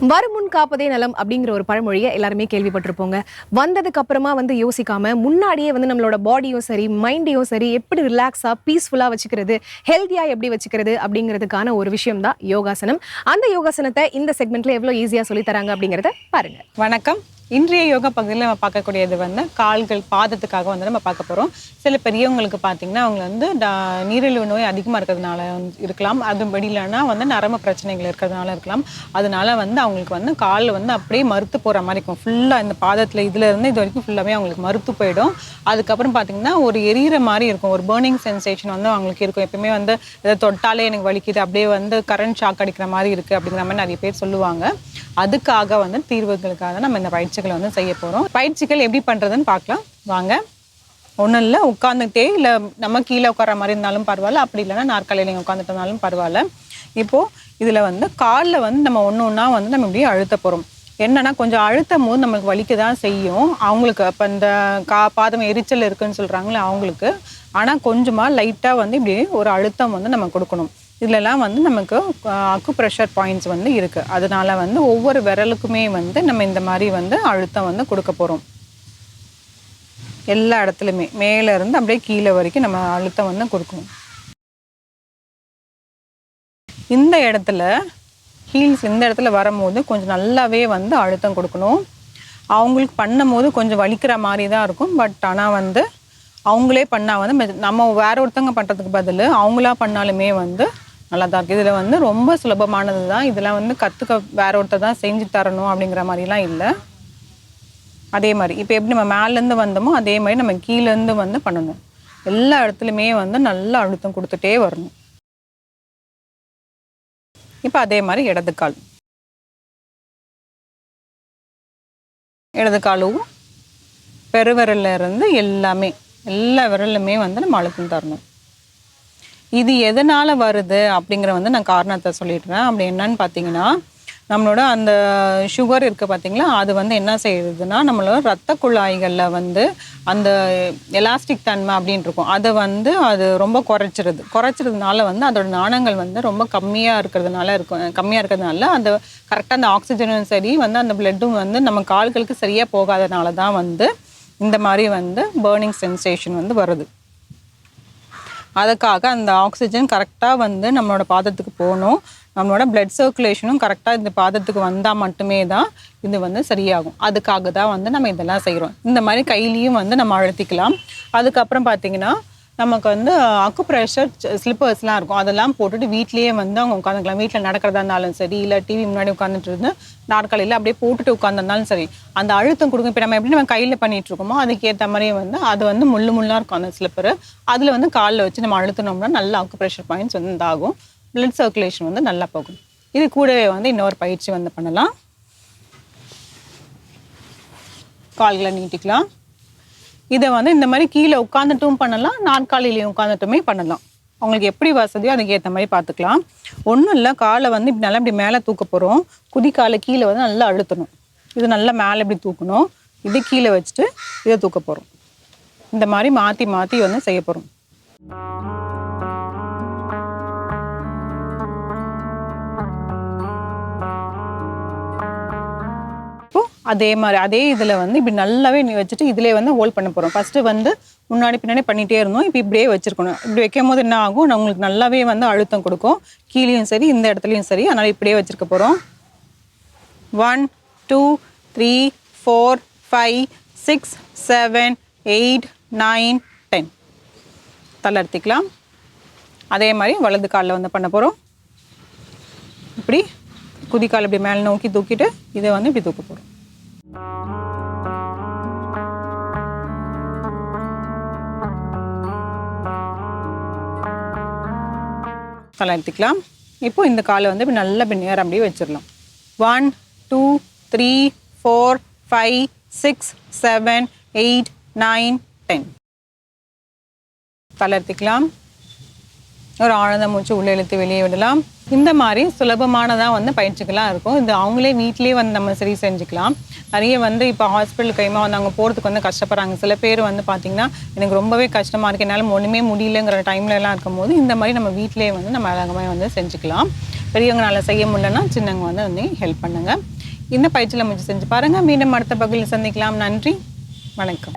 வருமுன் காப்பதே நலம் அப்படிங்கிற ஒரு பழமொழியை எல்லாருமே கேள்விப்பட்டிருப்போங்க. வந்ததுக்கு அப்புறமா வந்து யோசிக்காம முன்னாடியே வந்து நம்மளோட பாடியும் சரி மைண்டையும் சரி எப்படி ரிலாக்ஸா பீஸ்ஃபுல்லா வச்சுக்கிறது ஹெல்த்தியா எப்படி வச்சுக்கிறது அப்படிங்கிறதுக்கான ஒரு விஷயம் தான் யோகாசனம். அந்த யோகாசனத்தை இந்த செக்மெண்ட்ல எவ்வளவு ஈஸியா சொல்லி தராங்க அப்படிங்கறத பாருங்க. வணக்கம். இன்றைய யோகா பகுதியில் நம்ம பார்க்கக்கூடியது வந்து கால்கள் பாதத்துக்காக வந்து நம்ம பார்க்க போகிறோம் சில பெரியவங்களுக்கு பார்த்தீங்கன்னா அவங்க வந்து டா- நீரிழிவு நோய் அதிகமாக இருக்கிறதுனால வந்து இருக்கலாம். அது இல்லைன்னா வந்து நரம்பு பிரச்சனைகள் இருக்கிறதுனால இருக்கலாம். அதனால வந்து அவங்களுக்கு வந்து காலில் வந்து அப்படியே மறுத்து போகிற மாதிரி இருக்கும். ஃபுல்லாக இந்த பாதத்தில் இதுலேருந்து இது வரைக்கும் ஃபுல்லாகவே அவங்களுக்கு மறுத்து போயிடும். அதுக்கப்புறம் பார்த்தீங்கன்னா ஒரு எரியிற மாதிரி இருக்கும். ஒரு பேர்னிங் சென்சேஷன் வந்து அவங்களுக்கு இருக்கும். எப்பயுமே வந்து இதை தொட்டாலே எனக்கு வலிக்குது. அப்படியே வந்து கரண்ட் ஷாக் அடிக்கிற மாதிரி இருக்குது அப்படிங்கிற மாதிரி நிறைய பேர் சொல்லுவாங்க. அதுக்காக வந்து தீர்வுகளுக்காக நம்ம இந்த பயிற்சிகளை வந்து செய்ய போகிறோம் பயிற்சிகள் எப்படி பண்ணுறதுன்னு பார்க்கலாம். வாங்க. ஒன்றும் இல்லை உட்காந்துட்டே இல்லை நம்ம கீழே உட்கார மாதிரி இருந்தாலும் பரவாயில்ல அப்படி இல்லைன்னா நாற்காலியில் நீங்கள் உட்காந்துட்டனாலும் பரவாயில்ல. இப்போது இதில் வந்து காலில் வந்து நம்ம ஒன்று ஒன்றா வந்து நம்ம இப்படியே அழுத்த போகிறோம் என்னன்னா கொஞ்சம் அழுத்தம் போது நம்மளுக்கு வலிக்க தான் செய்யும். அவங்களுக்கு அப்போ இந்த கா பாதம் எரிச்சல் இருக்குன்னு சொல்கிறாங்களே அவங்களுக்கு. ஆனால் கொஞ்சமாக லைட்டாக வந்து இப்படி ஒரு அழுத்தம் வந்து நம்ம கொடுக்கணும். இதுலலாம் வந்து நமக்கு அக்கு ப்ரெஷர் பாயிண்ட்ஸ் வந்து இருக்குது அதனால வந்து ஒவ்வொரு விரலுக்குமே வந்து நம்ம இந்த மாதிரி வந்து அழுத்தம் வந்து கொடுக்க போகிறோம் எல்லா இடத்துலையுமே. மேலே இருந்து அப்படியே கீழே வரைக்கும் நம்ம அழுத்தம் வந்து கொடுக்கணும். இந்த இடத்துல ஹீல்ஸ் இந்த இடத்துல வரும்போது கொஞ்சம் நல்லாவே வந்து அழுத்தம் கொடுக்கணும். அவங்களுக்கு பண்ணும்போது கொஞ்சம் வலிக்கிற மாதிரி தான் இருக்கும். பட் ஆனால் வந்து அவங்களே பண்ணால் வந்து மெ- நம்ம வேற ஒருத்தவங்க பண்ணுறதுக்கு பதில் அவங்களா பண்ணாலுமே வந்து நல்லா தான் இருக்குது இதில் வந்து ரொம்ப சுலபமானது தான் இதெல்லாம் வந்து கற்றுக்க வேற ஒருத்தர் தான் செஞ்சு தரணும் அப்படிங்கிற மாதிரிலாம் இல்லை. அதே மாதிரி இப்போ எப்படி நம்ம மேலேருந்து வந்தோமோ அதே மாதிரி நம்ம கீழேருந்து வந்து பண்ணணும். எல்லா இடத்துலையுமே வந்து நல்லா அழுத்தம் கொடுத்துட்டே வரணும். இப்போ அதே மாதிரி இடது கால். இடது காலும் பெருவிரல்ல இருந்து எல்லாமே எல்லா விரலுமே வந்து நம்ம அழுத்தம் தரணும். இது எதனால் வருது அப்படிங்கிற வந்து நான் காரணத்தை சொல்லிடுறேன். அப்படி என்னன்னு பார்த்தீங்கன்னா நம்மளோட அந்த சுகர் இருக்கு பார்த்தீங்களா அது வந்து என்ன செய்யுதுன்னா நம்மளோட ரத்த குழாய்களில் வந்து அந்த எலாஸ்டிக் தன்மை அப்படின்னு இருக்கும். அதை வந்து அது ரொம்ப குறைச்சிருது. குறைச்சிறதுனால வந்து அதோட நாணங்கள் வந்து ரொம்ப கம்மியாக இருக்கிறதுனால இருக்கும். கம்மியாக இருக்கிறதுனால அந்த கரெக்டாக அந்த ஆக்சிஜனும் சரி வந்து அந்த பிளட்டும் வந்து நம்ம கால்களுக்கு சரியாக போகாதனால தான் வந்து இந்த மாதிரி வந்து பேர்னிங் சென்சேஷன் வந்து வருது. அதுக்காக அந்த ஆக்சிஜன் கரெக்டாக வந்து நம்மளோட பாதத்துக்கு போகணும். நம்மளோட பிளட் சர்க்குலேஷனும் கரெக்டாக இந்த பாதத்துக்கு வந்தால் மட்டுமே தான் இது வந்து சரியாகும். அதுக்காக தான் வந்து நம்ம இதெல்லாம் செய்கிறோம் இந்த மாதிரி கையிலையும் வந்து நம்ம அழுத்திக்கலாம். அதுக்கப்புறம் பார்த்தீங்கன்னா நமக்கு வந்து அக்கு ப்ரெஷர் ஸ்லிப்பர்ஸ்லாம் இருக்கும். அதெல்லாம் போட்டுட்டு வீட்லேயே வந்து அவங்க உட்காந்துக்கலாம் வீட்டில் நடக்கிறதா இருந்தாலும் சரி இல்லை டிவி முன்னாடி உட்காந்துட்டு இருந்து நாற்காலியில் அப்படியே போட்டுட்டு உட்காந்துருந்தாலும் சரி அந்த அழுத்தம் கொடுக்கும். இப்போ நம்ம எப்படி நம்ம கையில் பண்ணிட்டு இருக்கோமோ அதுக்கேற்ற மாதிரியே வந்து அது வந்து முள்ளு முள்ளாக இருக்கும் அந்த ஸ்லிப்பர் அதில் வந்து காலில் வச்சு நம்ம அழுத்தினோம்னா நல்ல அக்கு ப்ரெஷர் பாயிண்ட்ஸ் வந்து இதாகும். பிளட் சர்க்குலேஷன் வந்து நல்லா போகும். இது கூடவே வந்து இன்னொரு பயிற்சி வந்து பண்ணலாம். கால்களை நீட்டிக்கலாம். இதை வந்து இந்த மாதிரி கீழே உட்காந்துட்டும் பண்ணலாம் நாற்காலிலையும் உட்காந்துட்டுமே பண்ணலாம். அவங்களுக்கு எப்படி வசதியோ அதுக்கு ஏற்ற மாதிரி பார்த்துக்கலாம். ஒன்றும் இல்லை காலை வந்து இப்படி நல்லா இப்படி மேலே தூக்க போகிறோம் குதி காலை கீழே வந்து நல்லா அழுத்தணும். இது நல்லா மேலே இப்படி தூக்கணும். இது கீழே வச்சுட்டு இதை தூக்க போகிறோம் இந்த மாதிரி மாற்றி மாற்றி வந்து செய்ய போகிறோம் அதே மாதிரி அதே இதில் வந்து இப்படி நல்லாவே நீ வச்சுட்டு இதிலே வந்து ஹோல்ட் பண்ண போகிறோம் ஃபஸ்ட்டு வந்து முன்னாடி பின்னாடி பண்ணிகிட்டே இருந்தோம். இப்போ இப்படியே வச்சுருக்கணும். இப்படி வைக்கும் போது என்ன ஆகும்? நான் உங்களுக்கு நல்லாவே வந்து அழுத்தம் கொடுக்கும். கீழேயும் சரி இந்த இடத்துலையும் சரி அதனால் இப்படியே வச்சுருக்க போகிறோம் one two three four five six seven eight nine ten தளர்த்திக்கலாம் அதே மாதிரி வலது காலில் வந்து பண்ண போகிறோம் இப்படி குதிக்கால் இப்படி மேலே நோக்கி தூக்கிட்டு இதை வந்து இப்படி தூக்க போகிறோம் கலர்த்திக்கலாம் இப்போ இந்த காலை வந்து நல்ல நல்லா நேரம் அப்படியே வச்சிடலாம் one two three four five six seven eight nine ten தளர்த்திக்கலாம். ஒரு ஆழ்ந்த மூச்சு உள்ளே இழுத்து வெளியே விடலாம். இந்த மாதிரி சுலபமானதாக வந்து பயிற்சிகளாக இருக்கும். இது அவங்களே வீட்லேயே வந்து நம்ம சரி செஞ்சுக்கலாம். நிறைய வந்து இப்போ ஹாஸ்பிட்டல் கைமா வந்து அவங்க போகிறதுக்கு வந்து கஷ்டப்படுறாங்க. சில பேர் வந்து பார்த்திங்கன்னா எனக்கு ரொம்பவே கஷ்டமாக இருக்குது என்னால் ஒன்றுமே முடியலங்கிற டைம்லலாம் இருக்கும்போது இந்த மாதிரி நம்ம வீட்டிலே வந்து நம்ம அழகமாக வந்து செஞ்சுக்கலாம். பெரியவங்களால செய்ய முடியலன்னா சின்னவங்க வந்து வந்து ஹெல்ப் பண்ணுங்க. இந்த பயிற்சியில் முடிச்சு செஞ்சு பாருங்கள் மீண்டும் அடுத்த பகுதியில் சந்திக்கலாம். நன்றி. வணக்கம்.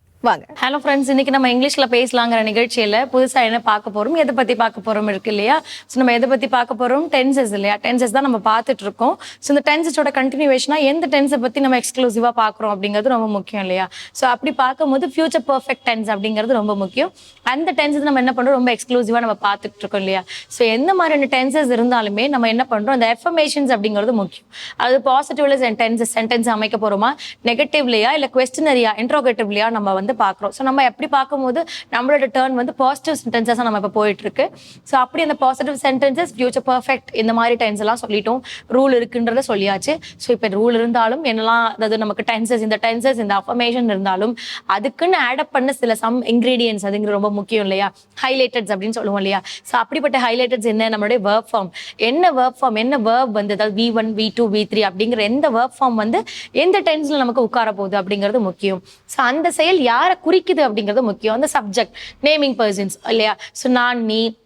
வாங்க. ஹலோ ஃப்ரெண்ட்ஸ் இன்னைக்கு நம்ம இங்கிலீஷ்ல பேசலாங்கிற நிகழ்ச்சியில புதுசா என்ன பார்க்க போறோம் எதை பத்தி பார்க்க போறோம் இருக்கு இல்லையா? ஸோ நம்ம எதை பத்தி பார்க்க போறோம்? டென்சஸ் இல்லையா? டென்சஸ் தான் நம்ம பார்த்துட்டு இருக்கோம். ஸோ இந்த டென்சஸோட கண்டினியூவேஷனா எந்த டென்ஸை பத்தி நம்ம எக்ஸ்க்ளூசிவா பாக்குறோம் அப்படிங்கிறது ரொம்ப முக்கியம் இல்லையா? ஸோ அப்படி பார்க்கும்போது ஃபியூச்சர் பர்ஃபெக்ட் டென்ஸ் அப்படிங்கிறது ரொம்ப முக்கியம். அந்த டென்சஸ் நம்ம என்ன பண்றோம்? ரொம்ப எக்ஸ்க்ளூசிவா நம்ம பார்த்துட்டு இருக்கோம் இல்லையா? ஸோ எந்த மாதிரியான டென்சஸ் இருந்தாலுமே நம்ம என்ன பண்றோம்? அந்த எஃபர்மேஷன்ஸ் அப்படிங்கிறது முக்கியம். அது பாசிட்டிவ்ல டென்சஸ் சென்டென்ஸ் அமைக்க போறோமா? நெகட்டிவ்லையா இல்ல கொஸ்டினரியா இன்ட்ரோகேட்டிவ்லையா நம்ம வந்து பார்க்குறோம். ஸோ நம்ம எப்படி பார்க்கும்போது நம்மளோட டேர்ன் வந்து பாசிட்டிவ் சென்டென்சஸாக நம்ம இப்போ போயிட்டு இருக்கு ஸோ அப்படி அந்த பாசிட்டிவ் சென்டென்சஸ் ஃபியூச்சர் பர்ஃபெக்ட் இந்த மாதிரி டென்ஸ் எல்லாம் சொல்லிட்டோம். ரூல் இருக்குன்றத சொல்லியாச்சு. ஸோ இப்போ ரூல் இருந்தாலும் என்னெல்லாம் அதாவது நமக்கு டென்சஸ் இந்த டென்சஸ் இந்த அஃபர்மேஷன் இருந்தாலும் அதுக்குன்னு ஆடப் பண்ண சில சம் இன்க்ரீடியன்ஸ் அதுங்கிறது ரொம்ப முக்கியம் இல்லையா? ஹைலைட்டட்ஸ் அப்படின்னு சொல்லுவோம் இல்லையா? ஸோ அப்படிப்பட்ட ஹைலைட்டட்ஸ் என்ன? நம்மளுடைய வேர்ப் ஃபார்ம் என்ன வேர்ப் ஃபார்ம் என்ன வேர்ப் வந்து அதாவது V one V two V three அப்படிங்கிற எந்த வேர்ப் ஃபார்ம் வந்து எந்த டென்ஸில் நமக்கு உட்கார போகுது அப்படிங்கிறது முக்கியம். ஸோ அந்த செயல் யார் குறிக்குது அப்படிங்கிறது முக்கியம். அந்த சப்ஜெக்ட் நேமிங் பர்சன்ஸ் இல்லையா? ஸோ நான் நீ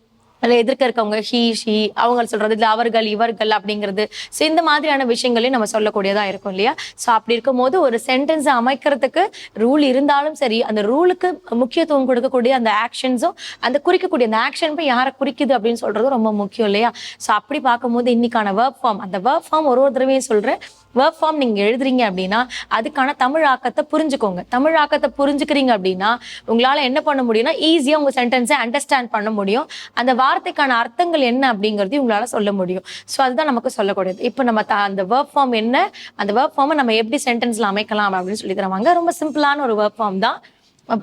அதில் எதிர்க்க இருக்கவங்க ஹீ ஷி அவங்க சொல்றது இல்லை அவர்கள் இவர்கள் அப்படிங்கிறது. ஸோ இந்த மாதிரியான விஷயங்களையும் நம்ம சொல்லக்கூடியதாக இருக்கும் இல்லையா? ஸோ அப்படி இருக்கும்போது ஒரு சென்டென்ஸை அமைக்கிறதுக்கு ரூல் இருந்தாலும் சரி அந்த ரூலுக்கு முக்கியத்துவம் கொடுக்கக்கூடிய அந்த ஆக்ஷன்ஸும் அந்த குறிக்கக்கூடிய அந்த ஆக்ஷன் போய் யாரை குறிக்குது அப்படின்னு சொல்றது ரொம்ப முக்கியம் இல்லையா? ஸோ அப்படி பார்க்கும்போது இன்னைக்கான ஒர்க் ஃபார்ம் அந்த ஒர்க் ஃபார்ம் ஒரு ஒரு தடவையும் சொல்றேன். ஒர்க் ஃபார்ம் நீங்கள் எழுதுறீங்க அப்படின்னா அதுக்கான தமிழ் ஆக்கத்தை புரிஞ்சுக்கோங்க. தமிழ் ஆக்கத்தை புரிஞ்சுக்கிறீங்க அப்படின்னா உங்களால் என்ன பண்ண முடியும்னா ஈஸியாக உங்கள் சென்டென்ஸை அண்டர்ஸ்டாண்ட் பண்ண முடியும். அந்த வார்த்தைக்கான அர்த்தங்கள் என்ன அப்படிங்கறதையும் உங்களால சொல்ல முடியும். ஸோ அதுதான் நமக்கு சொல்லக்கூடியது. இப்போ நம்ம அந்த ஒர்க் ஃபார்ம் என்ன? அந்த ஒர்க் ஃபார்மை நம்ம எப்படி சென்டென்ஸ்ல அமைக்கலாம் அப்படின்னு சொல்லி தருவாங்க. ரொம்ப சிம்பிளான ஒரு ஒர்க் ஃபார்ம் தான்.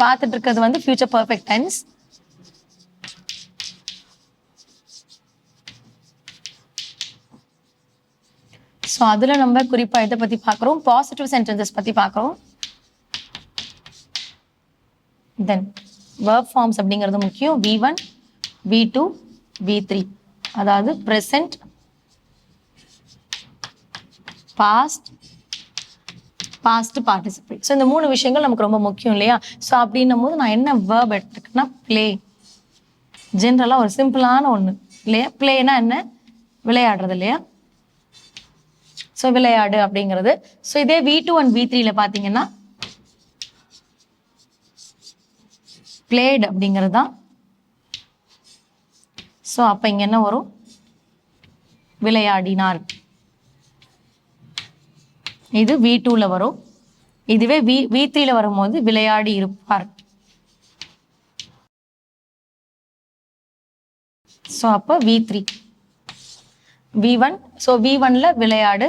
பார்த்துட்டு இருக்கிறது வந்து ஃபியூச்சர் பர்ஃபெக்ட் டென்ஸ் ஸோ அதில் நம்ம குறிப்பாக இதை பற்றி பார்க்குறோம். பாசிட்டிவ் சென்டென்சஸ் பற்றி பார்க்குறோம். தென் verb ஃபார்ம்ஸ் அப்படிங்கிறது முக்கியம். V one V two V three அதாவது present past past participate so இந்த மூணு விஷயங்கள் நமக்கு ரொம்ப முக்கியம் இல்லையா? ஸோ அப்படின்னும் போது நான் என்ன வேர்ப் எடுத்துக்கேன்னா ப்ளே ஜென்ரலாக ஒரு சிம்பிளான ஒன்று இல்லையா? பிளேனா என்ன? விளையாடுறது இல்லையா? ஸோ விளையாடு அப்படிங்கிறது. ஸோ இதே வி டூ அண்ட் வி த்ரீல பார்த்தீங்கன்னா பிளேடு அப்படிங்கிறது தான் ஸோ அப்போ இங்கே என்ன வரும்? விளையாடினார் இது வி டூவில் வரும். இதுவே வி வி த்ரீல வரும்போது விளையாடி இருப்பார். ஸோ அப்போ V three V one so V ஒன்ல விளையாடு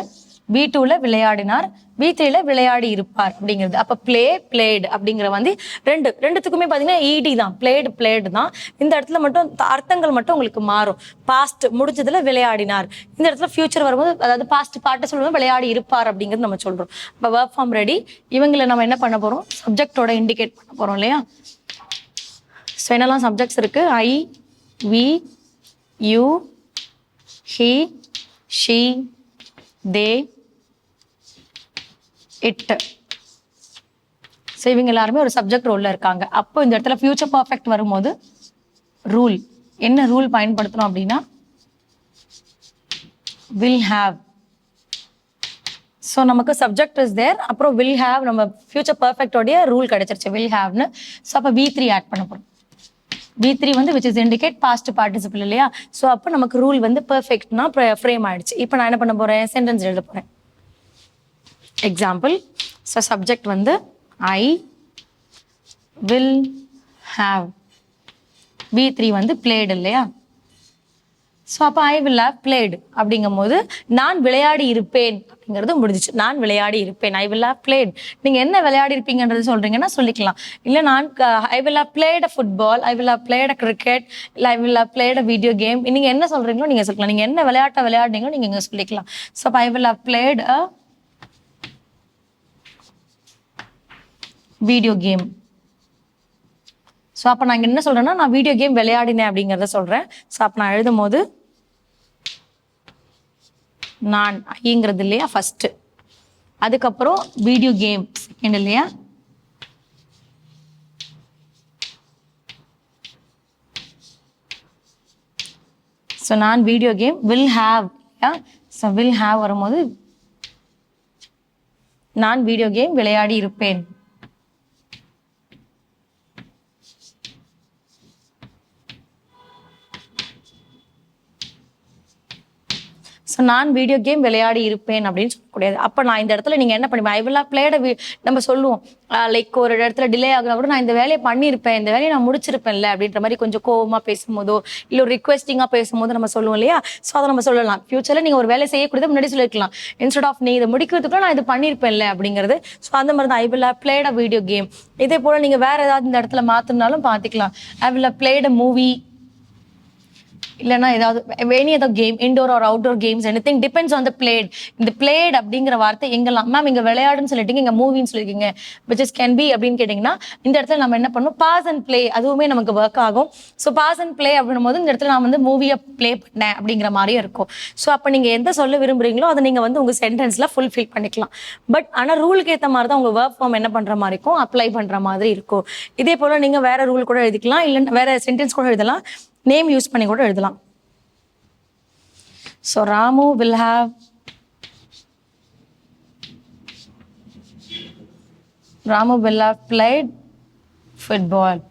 வி டூல விளையாடினார் வி த்ரீல விளையாடி இருப்பார் அப்படிங்கிறது. அப்போ ப்ளே பிளேடு அப்படிங்கிற வந்து ரெண்டு ரெண்டுத்துக்குமே பார்த்தீங்கன்னா இடி தான். பிளேடு பிளேடு தான். இந்த இடத்துல மட்டும் அர்த்தங்கள் மட்டும் உங்களுக்கு மாறும். பாஸ்ட் முடிஞ்சதுல விளையாடினார். இந்த இடத்துல ஃபியூச்சர் வரும்போது அதாவது பாஸ்ட் பாட்டை சொல்லும்போது விளையாடி இருப்பார் அப்படிங்கிறது நம்ம சொல்றோம். இப்போ ஒர்க் ஃபார்ம் ரெடி இவங்களை நம்ம என்ன பண்ண போறோம்? சப்ஜெக்டோட இண்டிகேட் பண்ண போறோம் இல்லையா? ஸோ என்னெல்லாம் சப்ஜெக்ட்ஸ் இருக்கு? I we you he she they it. So இவங்க எல்லாருமே ஒரு சப்ஜெக்ட் ரோல்ல இருக்காங்க. அப்போ இந்த இடத்துல ஃபியூச்சர் பர்ஃபெக்ட் வரும்போது ரூல் என்ன ரூல் பயன்படுத்தணும் அப்படின்னா வில் ஹாவ் ஸோ நமக்கு சப்ஜெக்ட் இஸ் தேர் அப்புறம் வில் ஹாவ் நம்ம ஃபியூச்சர் பர்ஃபெக்டோடைய ரூல் கிடைச்சிருச்சு. வில் ஹாவ்னு ஸோ அப்போ வி த்ரீ ஆட் பண்ண போகிறோம் வி த்ரீ வந்து which is indicate past participle இல்லையா? ஸோ அப்போ நமக்கு ரூல் வந்து பெர்ஃபெக்ட்னா ஃப்ரேம் ஆயிடுச்சு. இப்போ நான் என்ன பண்ண போறேன்? சென்டென்ஸ் எழுத போறேன். எக்ஸாம்பிள் ஸோ சப்ஜெக்ட் வந்து I will have V three வந்து பிளேடு இல்லையா? ஸோ அப்போ ஐ வில் ஹவ் பிளேடு அப்படிங்கும் போது நான் விளையாடி இருப்பேன் அப்படிங்கிறது முடிஞ்சிச்சு. நான் விளையாடி இருப்பேன். ஐ வில் ஹவ் பிளேட் நீங்கள் என்ன விளையாடி இருப்பீங்கன்றது சொல்கிறீங்கன்னா சொல்லிக்கலாம். இல்லை நான் I will have played a football I will have played a cricket இல்லை I will have played a video game நீங்கள் என்ன சொல்கிறீங்களோ நீங்கள் சொல்லலாம் நீங்கள் என்ன விளையாட்டை விளையாடுனீங்களோ நீங்கள் இங்கே சொல்லிக்கலாம். ஸோ அப்போ I will have played a video game so அப்போ நான் என்ன சொல்கிறேன்னா நான் வீடியோ கேம் விளையாடினேன் அப்படிங்கிறத சொல்கிறேன் ஸோ அப்போ நான் எழுதும் போது நான் ஐங்கிறது இல்லையா ஃபஸ்ட்டு அதுக்கப்புறம் வீடியோ கேம் செகண்ட் இல்லையா? ஸோ நான் video game will have so will have வரும்போது நான் வீடியோ கேம் விளையாடி இருப்பேன். நான் வீடியோ கேம் விளையாடி இருப்பேன் அப்படின்னு சொல்லக்கூடியது அப்போ நான் இந்த இடத்துல நீங்கள் என்ன பண்ணுவேன் ஐ வில் பிளேட நம்ம சொல்லுவோம் லைக் ஒரு இடத்துல டிலே ஆகுனா கூட நான் இந்த வேலையை பண்ணியிருப்பேன் இந்த வேலையை நான் முடிச்சிருப்பேன்ல அப்படின்ற மாதிரி கொஞ்சம் கோவமாக பேசும்போதோ இல்லை ஒரு ரிக்வெஸ்டிங்காக பேசும்போது நம்ம சொல்லுவோம் இல்லையா? ஸோ அதை நம்ம சொல்லலாம். ஃபியூச்சரில் நீங்கள் ஒரு வேலை செய்யக்கூடியது முன்னாடி சொல்லிருக்கலாம் இன்ஸ்டெட் ஆஃப் நீ இதை முடிக்கிறதுக்குள்ள நான் இது பண்ணியிருப்பேன்ல அப்படிங்கிறது. ஸோ அந்த மாதிரி தான். I will played a video game இதே போல் நீங்கள் வேறு ஏதாவது இந்த இடத்துல மாற்றினாலும் பார்த்துக்கலாம். I will played a movie இல்லைன்னா ஏதாவது எனி ஏதாவது game indoor or outdoor games anything depends on the played இந்த பிளேட் அப்படிங்கிற வார்த்தை எங்கெல்லாம் மேம் இங்கே விளையாடுன்னு சொல்லிட்டீங்க இங்கே மூவின்னு சொல்லியிருக்கீங்க விச் இஸ் கேன் பி அப்படின்னு கேட்டிங்கன்னா இந்த இடத்துல நம்ம என்ன பண்ணுவோம் பாஸ் அண்ட் ப்ளே அதுவுமே நமக்கு ஒர்க் ஆகும். ஸோ பாஸ் அண்ட் ப்ளே அப்படின்னும் போது இந்த இடத்துல நான் வந்து மூவியை ப்ளே பண்ணேன் அப்படிங்கிற மாதிரியும் இருக்கும். ஸோ அப்போ நீங்கள் எந்த சொல்ல விரும்புறீங்களோ அதை நீங்கள் வந்து உங்கள் சென்டென்ஸில் ஃபுல்ஃபில் பண்ணிக்கலாம். பட் ஆனால் ரூலுக்கு ஏற்ற மாதிரி தான் உங்கள் ஒர்க் ஃபார்ம் என்ன பண்ணுற மாதிரி இருக்கும்? அப்ளை பண்ணுற மாதிரி இருக்கும். இதே போல் நீங்கள் வேறு ரூல் கூட எழுதிக்கலாம் இல்லை வேறு சென்டென்ஸ் கூட எழுதலாம். நேம் யூஸ் பண்ணி கூட எழுதலாம். So Ramu will have Ramu will have played football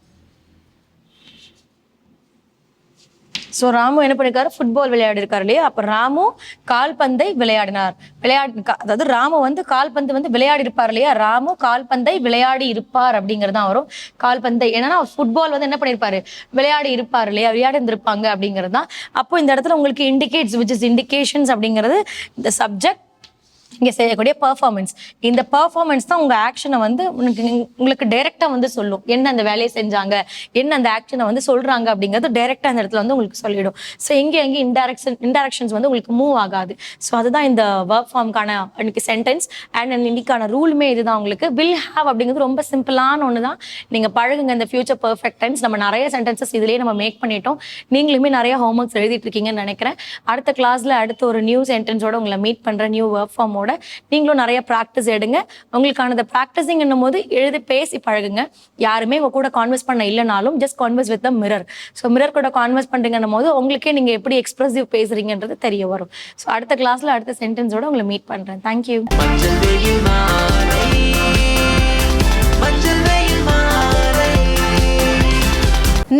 so Ramu என்ன பண்ணிருக்காரு? ஃபுட்பால் விளையாடி இருக்காரு இல்லையா? அப்போ ராமு கால்பந்தை விளையாடினார். விளையாடி கா- அதாவது ராமு வந்து கால்பந்து வந்து விளையாடி இருப்பார் இல்லையா? ராமு கால்பந்தை விளையாடி இருப்பார் அப்படிங்கிறது தான் வரும். கால்பந்தை என்னன்னா ஃபுட்பால் வந்து என்ன பண்ணியிருப்பாரு விளையாடி இருப்பார் இல்லையா? விளையாடி இருந்திருப்பாங்க அப்படிங்கிறது தான். அப்போ இந்த இடத்துல உங்களுக்கு இண்டிகேட்ஸ் விச் இஸ் இண்டிகேஷன்ஸ் அப்படிங்கிறது இந்த சப்ஜெக்ட் இங்கே செய்யக்கூடிய பர்ஃபார்மன்ஸ் இந்த பர்ஃபார்மன்ஸ் தான் உங்கள் ஆக்ஷனை வந்து உனக்கு உங்களுக்கு டைரெக்டாக வந்து சொல்லும். என்ன அந்த வேலையை செஞ்சாங்க? என்ன அந்த ஆக்ஷனை வந்து சொல்கிறாங்க அப்படிங்கிறது டைரெக்டாக அந்த இடத்துல வந்து உங்களுக்கு சொல்லிடும். ஸோ எங்கே எங்கே இன்டெரக்ஷன் இன்டெரக்ஷன்ஸ் வந்து உங்களுக்கு மூவ் ஆகாது. ஸோ அதுதான் இந்த ஒர்க் ஃபார்முக்கான இன்னைக்கு சென்டென்ஸ் அண்ட் இன்னைக்கான ரூலுமே இதுதான் உங்களுக்கு. வில் ஹாவ் அப்படிங்கிறது ரொம்ப சிம்பிளான ஒன்று தான் நீங்கள் பழகுங்க இந்த ஃபியூச்சர் பர்ஃபெக்ட் டைம்ஸ் நம்ம நிறைய சென்டென்சஸ் இதுலேயே நம்ம மேக் பண்ணிட்டோம். நீங்களுமே நிறைய ஹோம்ஒர்க்ஸ் எழுதிட்டு இருக்கீங்கன்னு நினைக்கிறேன். அடுத்த கிளாஸில் அடுத்த ஒரு நியூ சென்டென்ஸோட உங்களை மீட் பண்ணுற நியூ ஒர்க் ஃபார்மோட நீங்களும் நிறைய ப்ராக்டிஸ் எடுங்க. உங்களுக்கான அந்த ப்ராக்டிஸிங் போது எழுதி பேசி பழகுங்க. யாருமே உங்க கூட கான்வெர்ஸ் பண்ண இல்லைனாலும் just converse with the mirror so mirror கூட கான்வெர்ஸ் பண்ணுறீங்கன்னும் போது உங்களுக்கே நீங்கள் எப்படி எக்ஸ்பிரசிவ் பேசுறீங்கன்றது தெரிய வரும். ஸோ அடுத்த கிளாஸில் அடுத்த சென்டென்ஸோட உங்களை மீட் பண்ணுறேன் தேங்க்யூ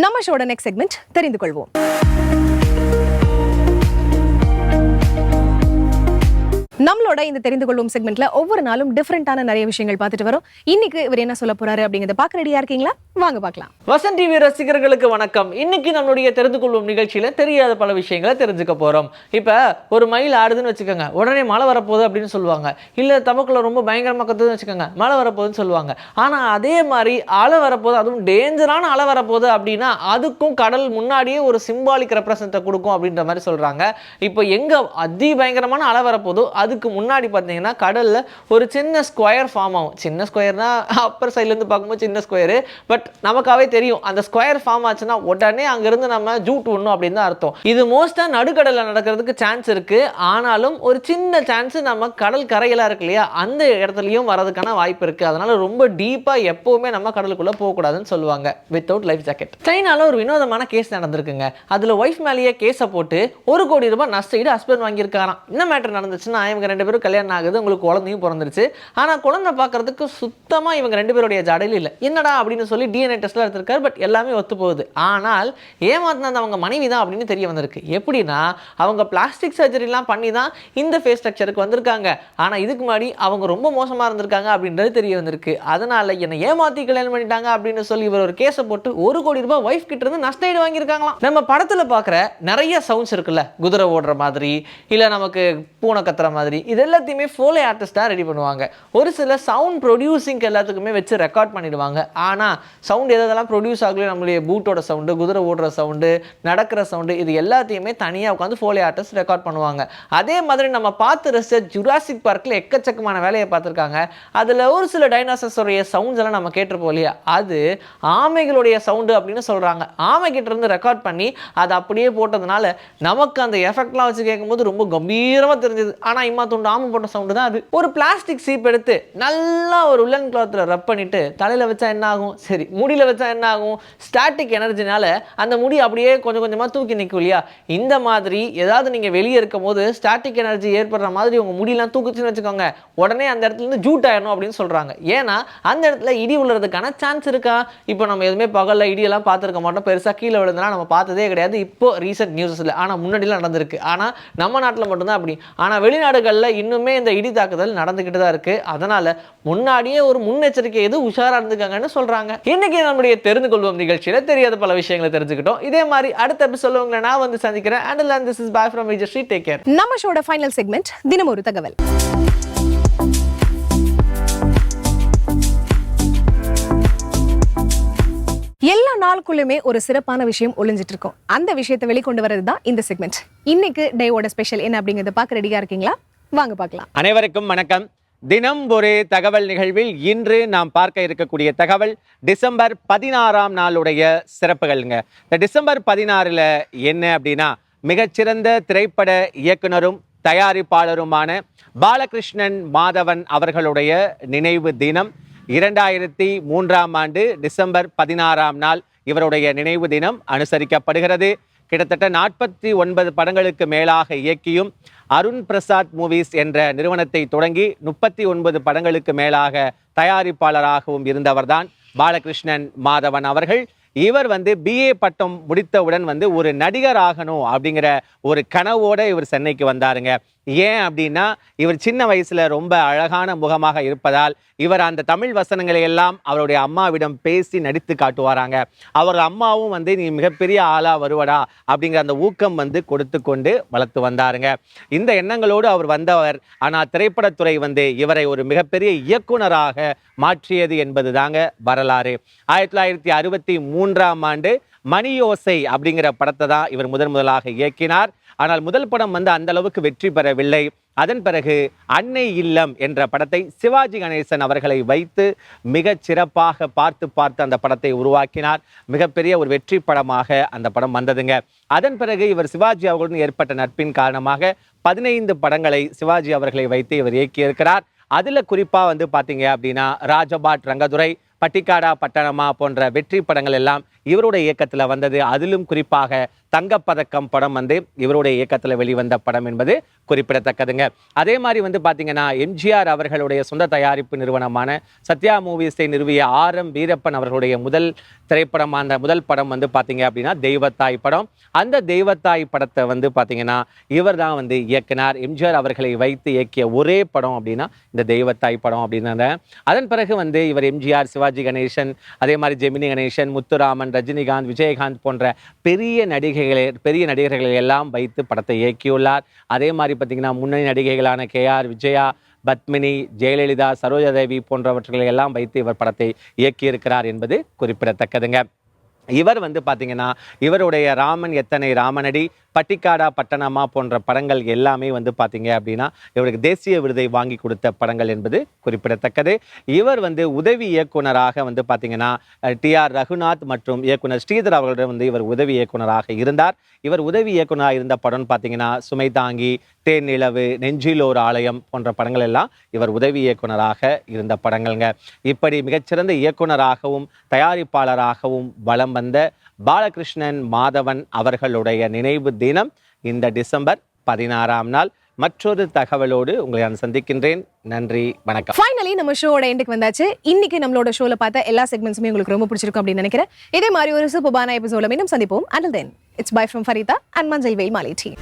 நம்ம ஷோட நெக்ஸ்ட் செக்மெண்ட் தெரிந்து கொள்வோம். நம்மளோட இந்த தெரிந்து கொள்ளும் செக்மெண்ட்ல ஒவ்வொரு நாளும் டிஃப்ரெண்டான நிறைய விஷயங்கள் பார்த்துட்டு வரோம். இன்னைக்கு இவர் என்ன சொல்ல போறாரு அப்படிங்கறத பார்க்க ரெடியா இருக்கீங்களா? வாங்க பார்க்கலாம். வசன் டிவி ரசிகர்களுக்கு வணக்கம். இன்னைக்கு நம்மளுடைய தெரிந்து கொள்ளும் நிகழ்ச்சியில தெரியாத பல விஷயங்களை தெரிஞ்சுக்க போறோம். இப்ப ஒரு மயில் ஆடுதுன்னு வச்சுக்கோங்க உடனே மழை வரப்போகுது அப்படின்னு சொல்லுவாங்க. இல்ல தமக்குள்ள ரொம்ப பயங்கரமா கத்துதுன்னு வச்சுக்கோங்க மழை வரப்போகுதுன்னு சொல்லுவாங்க. ஆனா அதே மாதிரி அலை வரப்போகுது அதுவும் டேஞ்சரான அலை வரப்போகுது அப்படின்னா அதுக்கும் கடல் முன்னாடியே ஒரு சிம்பாலிக் ரெப்ரசன்ட்டை கொடுக்கும் அப்படின்ற மாதிரி சொல்றாங்க. இப்போ எங்க அதி பயங்கரமான அலை வரப்போதோ அதுக்கு முன்னாடி பார்த்தீங்கன்னா கடலில் ஒரு சின்ன ஸ்கொயர் ஃபார்ம் ஆகும். சின்ன ஸ்கொயர்னா அப்பர் சைட்லேருந்து பார்க்கும்போது சின்ன ஸ்கொயரு பட் நமக்காவே தெரியும். அந்த ஸ்கொயர் ஃபார்ம் ஆச்சுன்னா உடனே அங்கேருந்து நம்ம ஜூட் விடணும் அப்படின்னு தான் அர்த்தம். இது மோஸ்ட்டாக நடுக்கடலில் நடக்கிறதுக்கு சான்ஸ் இருக்குது ஆனாலும் ஒரு சின்ன சான்ஸ் நம்ம கடல் கரையெல்லாம் இருக்கு இல்லையா? அந்த இடத்துலையும் வரதுக்கான வாய்ப்பு இருக்குது அதனால் ரொம்ப டீப்பாக எப்போவுமே நம்ம கடலுக்குள்ளே போகக்கூடாதுன்னு சொல்லுவாங்க. வித்தவுட் லைஃப் ஜாக்கெட் சைனால ஒரு வினோதமான கேஸ் நடந்திருக்குங்க. அதில் ஒய்ஃப் மேலேயே கேஸை போட்டு ஒரு கோடி ரூபாய் நஷ்டம் ஹஸ்பண்ட் வாங்கியிருக்காராம். என்ன மேட்டர் நடந்துச்சுன்னா இவங்க ரெண்டு பேரும் கல்யாணம் ஆகுது உங்களுக்கு குழந்தையும் பிறந்துருச்சு. ஆனால் குழந்தை பார்க்குறதுக்கு சுத்தமாக இவங்க ரெண்டு பேருடைய ஜடையில் இல்லை. என்னடா அப்படின்னு சொல்லி டிஎன்ஏ டெஸ்ட்லாம் எடுத்திருக்காரு பட் எல்லாமே ஒத்து போகுது. ஆனால் ஏமாத்தினது அவங்க மனைவி தான் அப்படின்னு தெரிய வந்திருக்கு. எப்படின்னா அவங்க பிளாஸ்டிக் சர்ஜரிலாம் பண்ணி தான் இந்த ஃபேஸ் ஸ்ட்ரக்சருக்கு வந்திருக்காங்க. ஆனால் இதுக்கு முன்னாடி அவங்க ரொம்ப மோசமாக இருந்திருக்காங்க அப்படின்றது தெரிய வந்திருக்கு. அதனால என்னை ஏமாத்தி கல்யாணம் பண்ணிட்டாங்க அப்படின்னு சொல்லி இவர் ஒரு கேஸை போட்டு ஒரு கோடி ரூபாய் ஒய்ஃப் கிட்ட இருந்து நஷ்ட ஈடு வாங்கியிருக்காங்களாம். நம்ம படத்தில் பார்க்குற நிறைய சவுண்ட்ஸ் இருக்குல்ல குதிரை ஓடுற மாதிரி இல்லை நமக்கு பூனை கத்துற மாதிரி. மாதிரி. இது எல்லாத்தையுமே ஃபோலே ஆர்டிஸ்டாக ரெடி பண்ணுவாங்க. ஒரு சில சவுண்ட் ப்ரொடியூசிங்க்கு எல்லாத்துக்குமே வச்சு ரெக்கார்ட் பண்ணிடுவாங்க. ஆனால் சவுண்ட் எதெல்லாம் ப்ரொடியூஸ் ஆகலையோ நம்மளுடைய பூட்டோட சவுண்டு குதிரை ஓடுற சவுண்டு நடக்கிற சவுண்டு இது எல்லாத்தையுமே தனியாக உட்காந்து ஃபோலே ஆர்டிஸ்ட் ரெக்கார்ட் பண்ணுவாங்க. அதே மாதிரி நம்ம பார்த்து ரசித்த ஜுராசிக் பார்க்கில் எக்கச்சக்கமான வேலையை பார்த்துருக்காங்க. அதில் ஒரு சில டைனாசஸோடைய சவுண்ட்ஸ் எல்லாம் நம்ம கேட்டிருப்போம் இல்லையா? அது ஆமைகளுடைய சவுண்டு அப்படின்னு சொல்கிறாங்க ஆமைகிட்டேருந்து இருந்து ரெக்கார்ட் பண்ணி அதை அப்படியே போட்டதுனால நமக்கு அந்த எஃபெக்ட்லாம் வச்சு கேட்கும்போது ரொம்ப கம்பீரமாக தெரிஞ்சது. ஆனால் இம்மா துண்டு ஆமை போட்ட சவுண்டு தான் அது. ஒரு பிளாஸ்டிக் சீப் எடுத்து நல்லா ஒரு உல்லன் கிளாத்தில் ரப் பண்ணிட்டு தலையில் வச்சா என்ன ஆகும்? சரி முடியில் வச்சா என்ன ஆகும்? ஸ்டாட்டிக் எனர்ஜினால அந்த முடி அப்படியே கொஞ்சம் கொஞ்சமாக தூக்கி நிற்கும் இல்லையா? இந்த மாதிரி ஏதாவது நீங்கள் வெளியே இருக்கும் போது ஸ்டாட்டிக் எனர்ஜி ஏற்படுற மாதிரி உங்கள் முடியெல்லாம் தூக்குச்சுன்னு வச்சுக்கோங்க. உடனே அந்த இடத்துல இருந்து ஜூட் ஆயிடணும் அப்படின்னு சொல்கிறாங்க ஏன்னா அந்த இடத்துல இடி விழுறதுக்கான சான்ஸ் இருக்கா? இப்போ நம்ம எதுவுமே பகலில் இடியெல்லாம் பார்த்துருக்க மாட்டோம். பெருசாக கீழே விழுந்தனா நம்ம பார்த்ததே கிடையாது. இப்போ ரீசெண்ட் நியூஸில் ஆனால் முன்னாடிலாம் நடந்திருக்கு. ஆனால் நம்ம நாட்டில் மட்டும்தான் அப்படி. ஆனால் வெளிநாடுகளில் இன்னுமே இந்த இடி தாக்குதல் நடந்துக்கிட்டு தான் இருக்குது அதனால் முன்னாடியே ஒரு முன்னெச்சரிக்கை எது உஷாராக இருந்துக்காங்கன்னு சொல்கிறாங்க இன்னைக்கு நம்முடைய தெரிந்து கொள்வோம் நிகழ்ச்சியில் தெரியாத பல விஷயங்களை தெரிஞ்சுக்கிட்டோம். இதே மாதிரி அடுத்த எபிசோட உங்களை நான் வந்து சந்திக்கிறேன். And this is bye from Vijay Sri take care நம்ம ஷோட ஃபைனல் செக்மெண்ட் தினம் ஒரு தகவல். எல்லா நாளுக்குள்ளுமே ஒரு சிறப்பான விஷயம் ஒளிஞ்சிட்டு இருக்கும். அந்த விஷயத்தை வெளிக்கொண்டு வரது தான் இந்த செக்மெண்ட் இன்னைக்கு டேவோட ஸ்பெஷல் என்ன அப்படிங்கிறத பார்க்க ரெடியா இருக்கீங்களா? வாங்க பார்க்கலாம். அனைவருக்கும் வணக்கம். தினம் ஒரு தகவல் நிகழ்வில் இன்று நாம் பார்க்க இருக்கக்கூடிய தகவல் டிசம்பர் பதினாறாம் நாளுடைய சிறப்புகள்ங்க. இந்த டிசம்பர் பதினாறில் என்ன அப்படின்னா மிகச்சிறந்த திரைப்பட இயக்குனரும் தயாரிப்பாளருமான பாலகிருஷ்ணன் மாதவன் அவர்களுடைய நினைவு தினம். இரண்டாயிரத்தி மூன்றாம் ஆண்டு டிசம்பர் பதினாறாம் நாள் இவருடைய நினைவு தினம் அனுசரிக்கப்படுகிறது. கிட்டத்தட்ட நாற்பத்தி ஒன்பது படங்களுக்கு மேலாக இயக்கியும் அருண் பிரசாத் மூவிஸ் என்ற நிறுவனத்தை தொடங்கி முப்பத்தி ஒன்பது படங்களுக்கு மேலாக தயாரிப்பாளராகவும் இருந்தவர்தான் பாலகிருஷ்ணன் மாதவன் அவர்கள். இவர் வந்து பிஏ பட்டம் முடித்தவுடன் வந்து ஒரு நடிகர் ஆகணும் அப்படிங்கிற ஒரு கனவோட இவர் சென்னைக்கு வந்தாருங்க. ஏன் அப்படின்னா இவர் சின்ன வயசுல ரொம்ப அழகான முகமாக இருப்பதால் இவர் அந்த தமிழ் வசனங்களை எல்லாம் அவருடைய அம்மாவிடம் பேசி நடித்து காட்டுவாராங்க. அவர் அம்மாவும் வந்து நீ மிகப்பெரிய ஆளா வருவடா அப்படிங்கிற அந்த ஊக்கம் வந்து கொடுத்து கொண்டு வளர்த்து வந்தாருங்க. இந்த எண்ணங்களோடு அவர் வந்தவர் ஆனால் திரைப்படத்துறை வந்து இவரை ஒரு மிகப்பெரிய இயக்குனராக மாற்றியது என்பது தாங்க வரலாறு. ஆயிரத்தி தொள்ளாயிரத்தி அறுபத்தி மூன்றாம் ஆண்டு மணியோசை அப்படிங்கிற படத்தை தான் இவர் முதன் முதலாக இயக்கினார். ஆனால் முதல் படம் வந்து அந்த அளவுக்கு வெற்றி பெறவில்லை. அதன் பிறகு அன்னை இல்லம் என்ற படத்தை சிவாஜி கணேசன் அவர்களை வைத்து மிக சிறப்பாக பார்த்து பார்த்து அந்த படத்தை உருவாக்கினார். மிகப்பெரிய ஒரு வெற்றி படமாக அந்த படம் வந்ததுங்க. அதன் பிறகு இவர் சிவாஜி அவர்களுடன் ஏற்பட்ட நட்பின் காரணமாக பதினைந்து படங்களை சிவாஜி அவர்களை வைத்து இவர் இயக்கியிருக்கிறார். அதில் குறிப்பாக வந்து பார்த்தீங்க அப்படின்னா ராஜபாட் ரங்கதுரை பட்டிக்காடா பட்டணமா போன்ற வெற்றி படங்கள் எல்லாம் இவருடைய இயக்கத்தில் வந்தது. அதிலும் குறிப்பாக தங்கப்பதக்கம் படம் வந்து இவருடைய இயக்கத்தில் வெளிவந்த படம் என்பது குறிப்பிடத்தக்கதுங்க. அதே மாதிரி வந்து பார்த்தீங்கன்னா எம்ஜிஆர் அவர்களுடைய சொந்த தயாரிப்பு நிறுவனமான சத்யா மூவிஸை நிறுவிய ஆர் எம் வீரப்பன் அவர்களுடைய முதல் திரைப்படம் அந்த முதல் படம் வந்து பார்த்தீங்க அப்படின்னா தெய்வத்தாய் படம். அந்த தெய்வத்தாய் படத்தை வந்து பார்த்தீங்கன்னா இவர் தான் வந்து இயக்குனார். எம்ஜிஆர் அவர்களை வைத்து இயக்கிய ஒரே படம் அப்படின்னா இந்த தெய்வத்தாய் படம் அப்படின்னு அதன் பிறகு வந்து இவர் எம்ஜிஆர் சிவாஜி கணேசன் அதே மாதிரி ஜெமினி கணேசன் முத்துராமன் ரஜினிகாந்த் விஜயகாந்த் போன்ற பெரிய நடிகை நடிகைகளை பெரிய நடிகர்களை எல்லாம் வைத்து படத்தை இயக்கியுள்ளார். அதே மாதிரி பார்த்தீங்கன்னா முன்னணி நடிகைகளான கே ஆர் விஜயா பத்மினி ஜெயலலிதா சரோஜாதேவி போன்றவற்றை எல்லாம் வைத்து இவர் படத்தை இயக்கியிருக்கிறார் என்பது குறிப்பிடத்தக்கதுங்க. இவர் வந்து பார்த்தீங்கன்னா இவருடைய ராமன் எத்தனை ராமனடி பட்டிக்காடா பட்டணமா போன்ற படங்கள் எல்லாமே வந்து பார்த்தீங்க அப்படின்னா இவருக்கு தேசிய விருதை வாங்கி கொடுத்த படங்கள் என்பது குறிப்பிடத்தக்கது. இவர் வந்து உதவி இயக்குனராக வந்து பார்த்தீங்கன்னா டி ஆர் ரகுநாத் மற்றும் இயக்குனர் ஸ்ரீதர் அவர்களிடம் வந்து இவர் உதவி இயக்குனராக இருந்தார். இவர் உதவி இயக்குனராக இருந்த படம்னு பார்த்தீங்கன்னா சுமை தாங்கி தேன் நிலவு நெஞ்சில் ஒரு ஆலயம் போன்ற படங்கள் எல்லாம் இவர் உதவி இயக்குனராக இருந்த படங்கள்ங்க. இப்படி மிகச்சிறந்த இயக்குனராகவும் தயாரிப்பாளராகவும் வலம் வந்த பாலகிருஷ்ணன் மாதவன் அவர்களுடைய நினைவு தினம் இந்த டிசம்பர் பதினாறாம் நாள். மற்றொரு தகவலோடு உங்களை நான் சந்திக்கின்றேன். நன்றி வணக்கம். ஃபைனலி நம்ம ஷோட எண்டுக்கு வந்தாச்சு. இன்னைக்கு நம்மளோட ஷோல பார்த்த எல்லா செக்மெண்ட்ஸுமே உங்களுக்கு ரொம்ப பிடிச்சிருக்கும் அப்படின்னு நினைக்கிறேன். இதே மாதிரி ஒரு சூப்பரான எபிசோட மீண்டும் சந்திப்போம். And then it's bye from Farida and மஞ்சள் வெயில் மாலை டீ